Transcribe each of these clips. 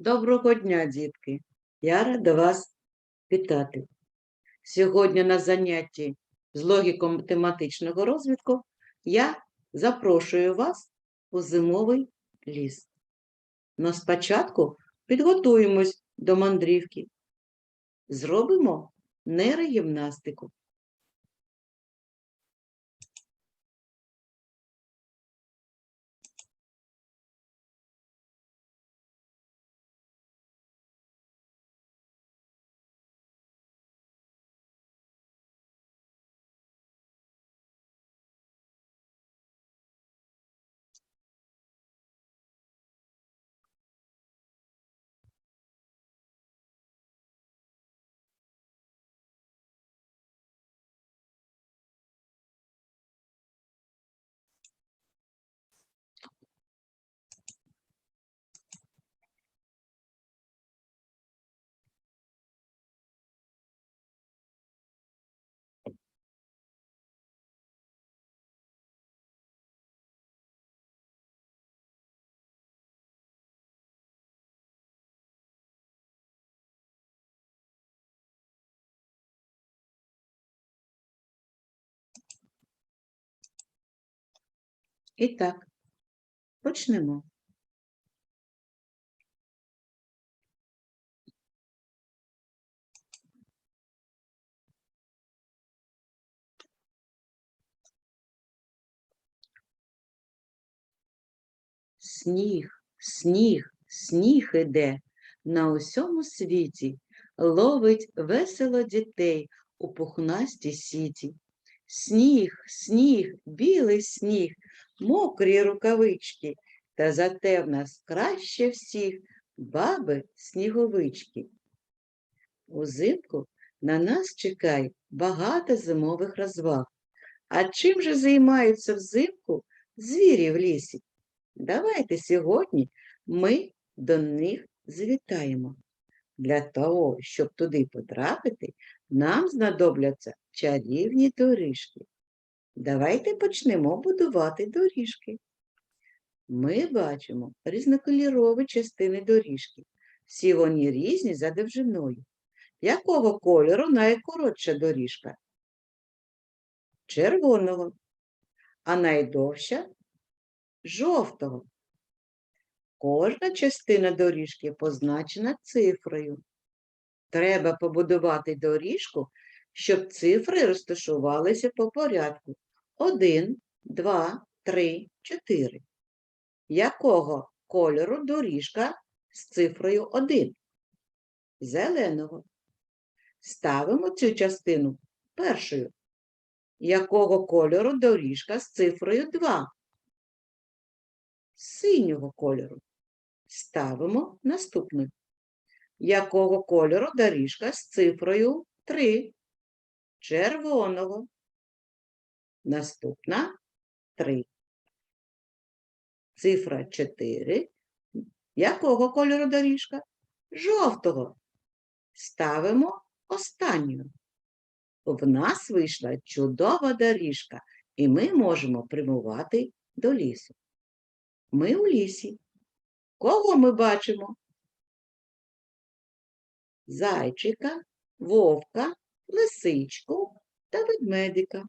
Доброго дня, дітки! Я рада вас вітати. Сьогодні на занятті з логіко-математичного розвитку я запрошую вас у зимовий ліс. Но спочатку підготуємось до мандрівки. Зробимо нейрогімнастику. І так, почнемо. Сніг, сніг, сніг іде на усьому світі, ловить весело дітей у пухнасті сіті. Сніг, сніг, білий сніг, мокрі рукавички, та зате в нас краще всіх баби сніговички. Узимку на нас чекає багато зимових розваг. А чим же займаються взимку звірі в лісі? Давайте сьогодні ми до них завітаємо. Для того, щоб туди потрапити, нам знадобляться чарівні доріжки. Давайте почнемо будувати доріжки. Ми бачимо різнокольорові частини доріжки. Всі вони різні за довжиною. Якого кольору найкоротша доріжка? Червоного, а найдовша жовтого. Кожна частина доріжки позначена цифрою. Треба побудувати доріжку, щоб цифри розташувалися по порядку. 1, 2, 3, 4. Якого кольору доріжка з цифрою 1? Зеленого. Ставимо цю частину першою. Якого кольору доріжка з цифрою 2? Синього кольору. Ставимо наступну. Якого кольору доріжка з цифрою 3? Червоного. Наступна 3. Цифра 4. Якого кольору доріжка? Жовтого. Ставимо останню. В нас вийшла чудова доріжка, і ми можемо прямувати до лісу. Ми у лісі. Кого ми бачимо? Зайчика, вовка, лисичку та ведмедика.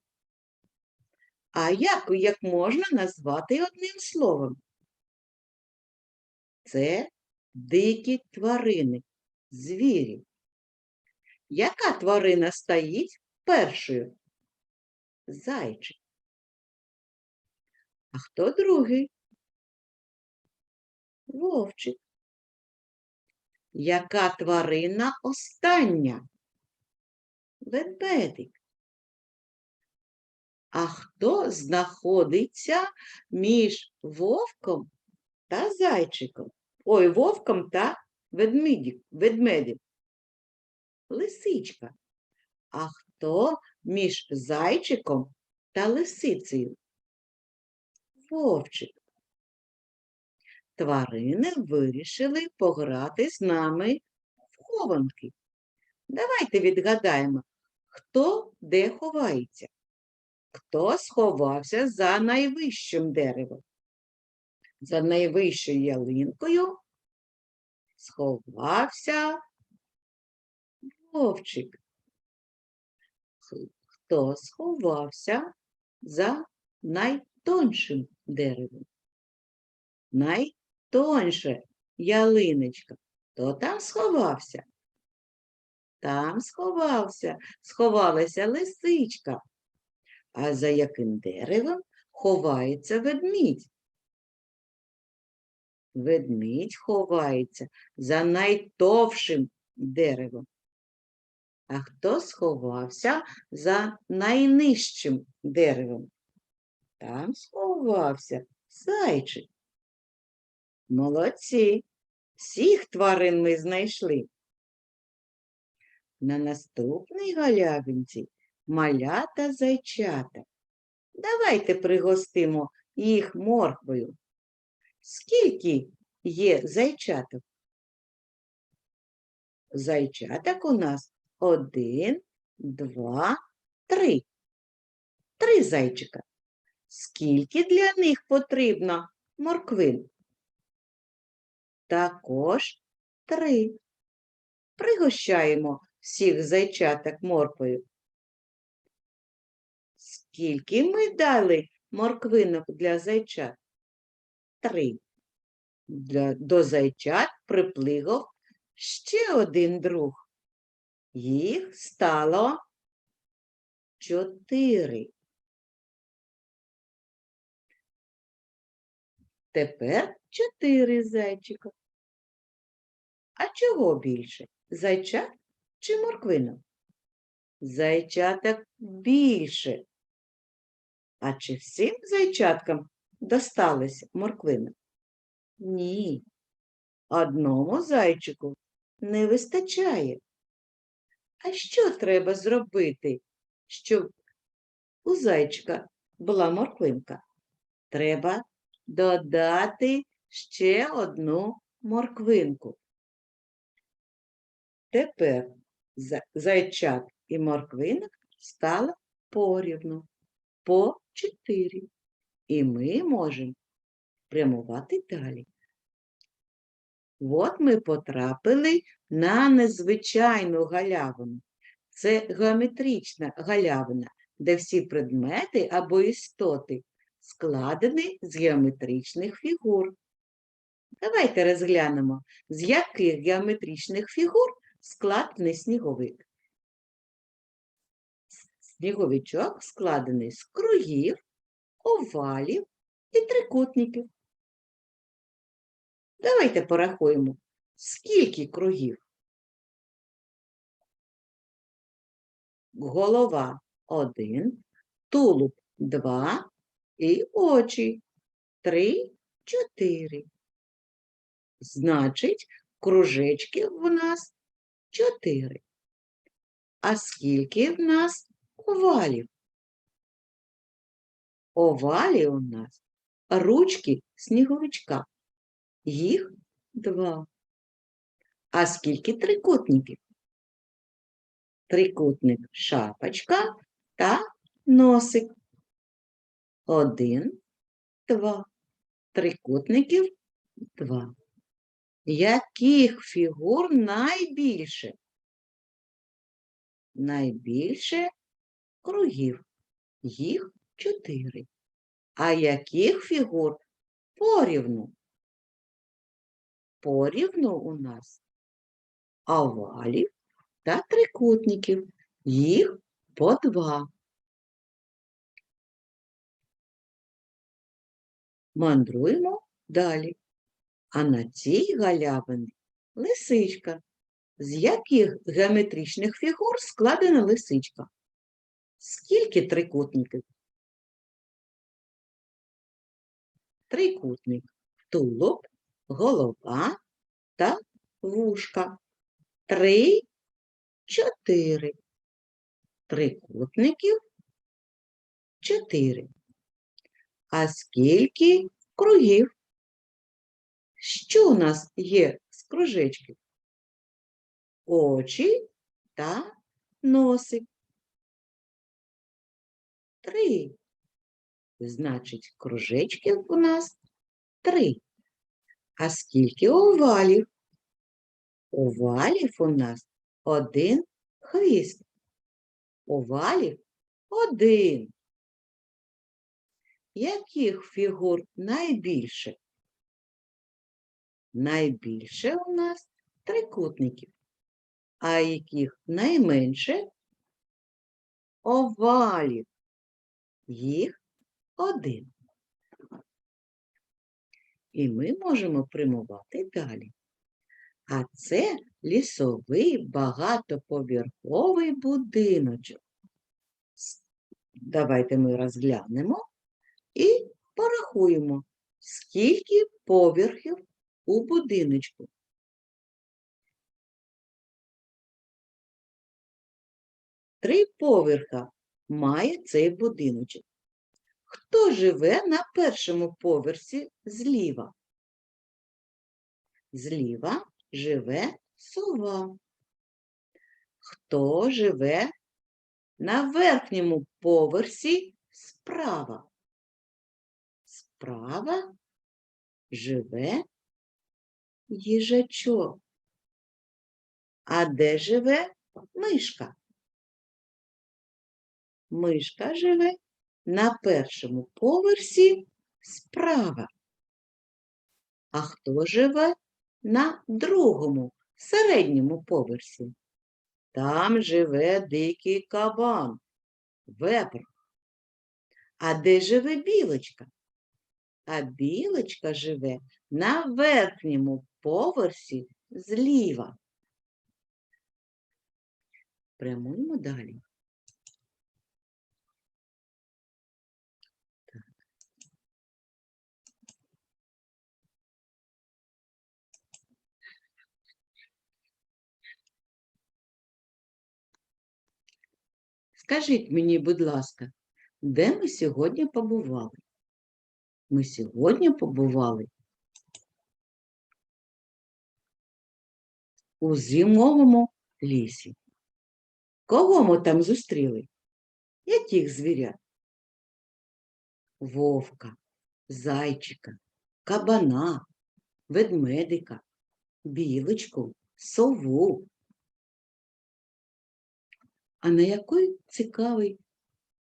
А як, як можна назвати одним словом? Це дикі тварини, звірі. Яка тварина стоїть першою? Зайчик. А хто другий? Вовчик. Яка тварина остання? Ведмедик. А хто знаходиться між вовком та зайчиком? Ой, вовком та ведмедем? Лисичка. А хто між зайчиком та лисицею? Вовчик. Тварини вирішили пограти з нами в хованки. Давайте відгадаємо, хто де ховається. Хто сховався за найвищим деревом? За найвищою ялинкою сховався вовчик. Хто сховався за найтоншим деревом? Найтонше ялиночка. Хто там сховався? Там сховався, сховалася лисичка. А за яким деревом ховається ведмідь? Ведмідь ховається за найтовшим деревом. А хто сховався за найнижчим деревом? Там сховався зайчик. Молодці. Всіх тварин ми знайшли. На наступній галявинці малята зайчата. Давайте пригостимо їх морквою. Скільки є зайчаток? Зайчаток у нас один, два, три. Три зайчика. Скільки для них потрібно морквин? Також три. Пригощаємо всіх зайчаток морквою. Скільки ми дали морквинок для зайчат? Три. Для, до зайчат приплигав ще один друг. Їх стало чотири. Тепер чотири зайчика. А чого більше? Зайчат чи морквинок? Зайчаток більше. А чи всім зайчаткам досталися морквини? Ні. Одному зайчику не вистачає. А що треба зробити, щоб у зайчика була морквинка? Треба додати ще одну морквинку. Тепер за- зайчат і морквинок стало порівну по чотири. І ми можемо прямувати далі. От ми потрапили на незвичайну галявину. Це геометрична галявина, де всі предмети або істоти складені з геометричних фігур. Давайте розглянемо, з яких геометричних фігур складений сніговик. Сніговичок складений з кругів, овалів і трикутників. Давайте порахуємо, скільки кругів. Голова один, тулуб два і очі три, чотири. Значить, кружечків в нас чотири. А скільки в нас овалів? Овалі у нас ручки сніговичка. Їх два. А скільки трикутників? Трикутник шапочка та носик. Один, два. Трикутників два. Яких фігур найбільше? Найбільше кругів. Їх чотири. А яких фігур порівну? Порівну у нас овалів та трикутників. Їх по два. Мандруємо далі. А на цій галявині лисичка. З яких геометричних фігур складена лисичка? Скільки трикутників? Трикутник, тулуб, голова та вушка. Три, чотири. Трикутників чотири. А скільки кругів? Що у нас є з кружечків? Очі та носик. Три. Значить, кружечків у нас три. А скільки овалів? Овалів у нас один хвіст. Овалів один. Яких фігур найбільше? Найбільше у нас трикутників. А яких найменше? Овалів. Їх один. І ми можемо примувати далі. А це лісовий багатоповерховий будиночок. Давайте ми розглянемо і порахуємо, скільки поверхів у будиночку. Три поверха має цей будиночок. Хто живе на першому поверсі зліва? Зліва живе сова. Хто живе на верхньому поверсі справа? Справа живе їжачок. А де живе мишка? Мишка живе на першому поверсі справа. А хто живе на другому, середньому поверсі? Там живе дикий кабан, вепр. А де живе білочка? А білочка живе на верхньому поверсі зліва. Прямуємо далі. Скажіть мені, будь ласка, де ми сьогодні побували? Ми сьогодні побували у зимовому лісі. Кого ми там зустріли? Яких звірят? Вовка, зайчика, кабана, ведмедика, білочку, сову. А на якій цікавій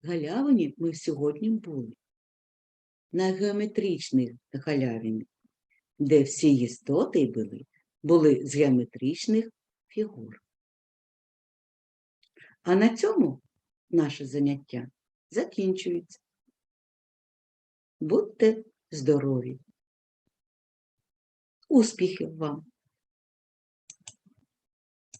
галявині ми сьогодні були? На геометричній галявині, де всі істоти були, були з геометричних фігур. А на цьому наше заняття закінчується. Будьте здорові! Успіхів вам!